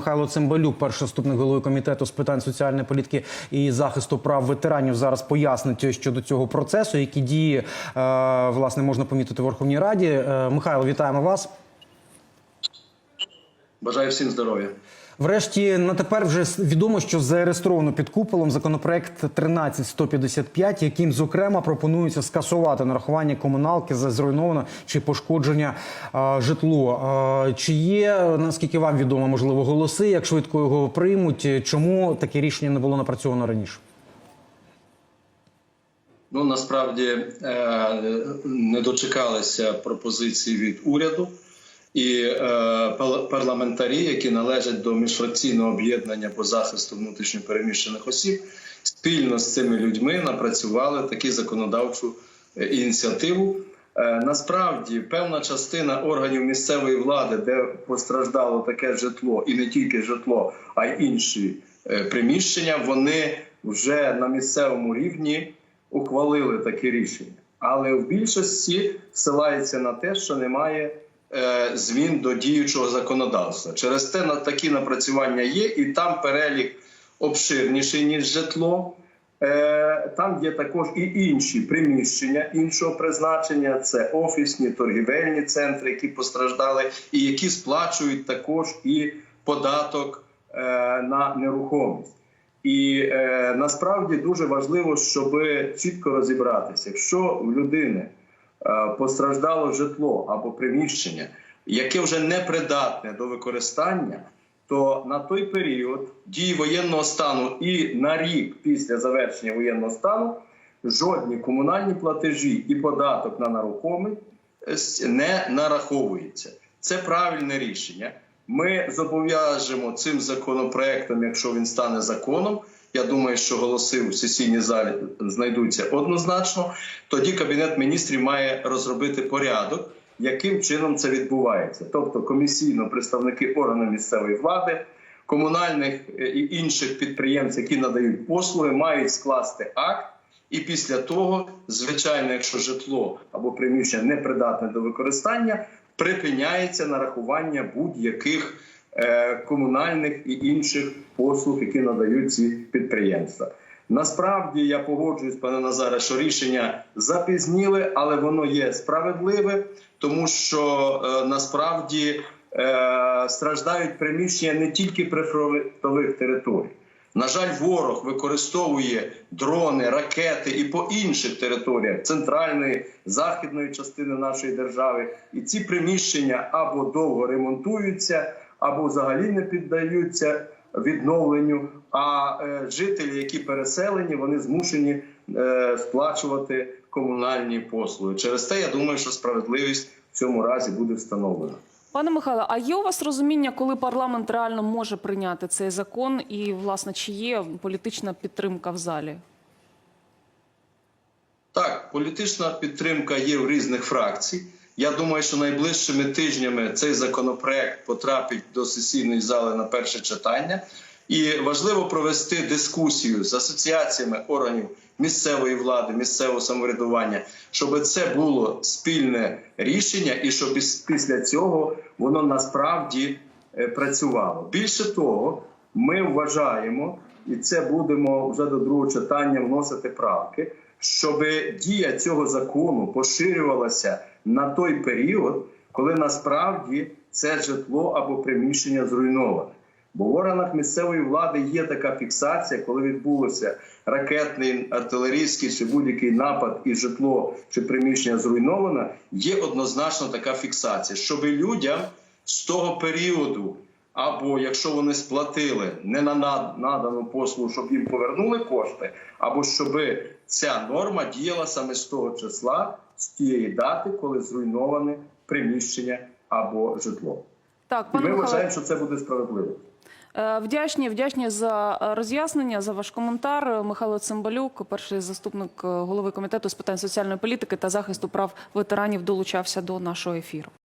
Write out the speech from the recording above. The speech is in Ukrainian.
Михайло Цимбалюк, перший заступник голови комітету з питань соціальної політики і захисту прав ветеранів, зараз пояснить щодо цього процесу, які дії е, власне можна помітити в Верховній Раді. Е, Михайло, вітаємо вас. Бажаю всім здоров'я. Врешті на тепер вже відомо, що зареєстровано під куполом законопроект 13155, яким зокрема пропонується скасувати нарахування комуналки за зруйноване чи пошкодження е, житло. Е, чи є наскільки вам відомо, можливо, голоси, як швидко його приймуть? Чому таке рішення не було напрацьовано раніше? Ну насправді е, не дочекалися пропозиції від уряду і е, парламентарі, які належать до міжфракційного об'єднання по захисту внутрішньопереміщених осіб, спільно з цими людьми напрацювали таку законодавчу е, ініціативу. Е, Насправді певна частина органів місцевої влади, де постраждало таке житло, і не тільки житло, а й інші е, приміщення, вони вже на місцевому рівні ухвалили таке рішення. Але в більшості ссилається на те, що немає змін до діючого законодавства. Через те на такі напрацювання є, і там перелік обширніший ніж житло. Е, Там є також і інші приміщення іншого призначення: це офісні торгівельні центри, які постраждали, і які сплачують також і податок е, на нерухомість. І е, насправді дуже важливо, щоб чітко розібратися, якщо в людини е, постраждало житло або приміщення, яке вже не придатне до використання, то на той період дії воєнного стану і на рік після завершення воєнного стану жодні комунальні платежі і податок на нерухомість не нараховуються. Це правильне рішення. Ми зобов'яжемо цим законопроектом, якщо він стане законом. Я думаю, що голоси в сесійній залі знайдуться однозначно. Тоді кабінет міністрів має розробити порядок, яким чином це відбувається. Тобто комісійно представники органів місцевої влади, комунальних е, і інших підприємців, які надають послуги, мають скласти акт. І після того, звичайно, якщо житло або приміщення не придатне до використання, припиняється нарахування будь-яких комунальних і інших послуг, які надають ці підприємства. Насправді я погоджуюсь, пане Назаре, що рішення запізніле, але воно є справедливе, тому що е, насправді е, страждають приміщення не тільки прифронтових територій. На жаль, ворог використовує дрони, ракети і по інших територіях центральної західної частини нашої держави. І ці приміщення або довго ремонтуються, або взагалі не піддаються відновленню. А е, жителі, які переселені, вони змушені е, сплачувати комунальні послуги. Через те я думаю, що справедливість в цьому разі буде встановлена. Пане Михайло, а є у вас розуміння, коли парламент реально може прийняти цей закон, і власне чи є політична підтримка в залі? Так, політична підтримка є в різних фракцій. Я думаю, що найближчими тижнями цей законопроект потрапить до сесійної зали на перше читання. І важливо провести дискусію з асоціаціями органів місцевої влади, місцевого самоврядування, щоб це було спільне рішення, і щоб піс- після цього воно насправді е, працювало. Більше того, ми вважаємо, і це будемо вже до другого читання вносити правки, щоб дія цього закону поширювалася на той період, коли насправді це житло або приміщення зруйноване. Бо в органах місцевої влади є така фіксація, коли відбулося ракетний, артилерійський чи будь-який напад, і житло чи приміщення зруйноване, є однозначно така фіксація, щоб людям з того періоду, або якщо вони сплатили не на надану послугу, щоб їм повернули кошти, або щоб ця норма діяла саме з того числа, з тієї дати, коли зруйноване приміщення або житло. Так, І пане ми Михайло, вважаємо, що це буде справедливо. е, вдячні, вдячні за роз'яснення, за ваш коментар. Михайло Цимбалюк, перший заступник е, голови комітету з питань соціальної політики та захисту прав ветеранів, долучався до нашого ефіру.